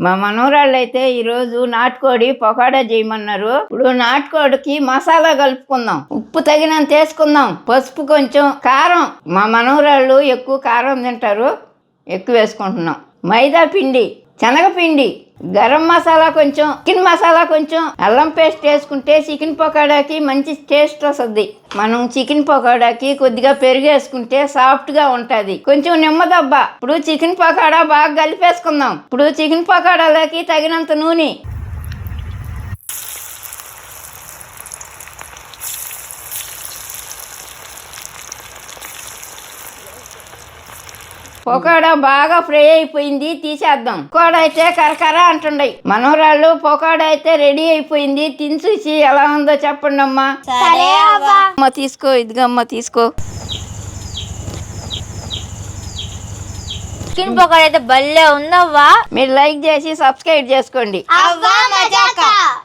మా మనవరాళ్ళు అయితే ఈరోజు నాటుకోడి పకోడా చేయమన్నారు. ఇప్పుడు నాటుకోడికి మసాలా కలుపుకుందాం. ఉప్పు తగినంత వేసుకుందాం. పసుపు కొంచెం కారం. మా మనవరాళ్ళు ఎక్కువ కారం తింటారు. ఎక్కువ వేసుకుంటున్నాం. మైదా పిండి శనగపిండి. గరం మసాలా కొంచెం చికెన్ మసాలా కొంచెం అల్లం పేస్ట్ వేసుకుంటే చికెన్ పకోడాకి మంచి టేస్ట్ వస్తుంది. మనం చికెన్ పకోడాకి కొద్దిగా పెరుగు వేసుకుంటే సాఫ్ట్గా ఉంటది. కొంచెం నిమ్మదబ్బ ఇప్పుడు చికెన్ పకోడా బాగా కలిపేసుకుందాం. ఇప్పుడు చికెన్ పకోడాలకి తగినంత నూనె. పకోడా బాగా ఫ్రై అయిపోయింది తీసేద్దాం. పకోడా అయితే కరకర అంటుండయి. మనవరాళ్ళు పకోడా అయితే రెడీ అయిపోయింది తిని చూసి ఎలా ఉందో చెప్పండి అమ్మా. సరే అవ్వా. అమ్మ తీసుకో ఇదిగమ్మ తీసుకో. చికెన్ పకోడా అయితే భలే ఉందవ్వా. మీరు లైక్ చేసి సబ్స్క్రైబ్ చేసుకోండి. అవ్వా మా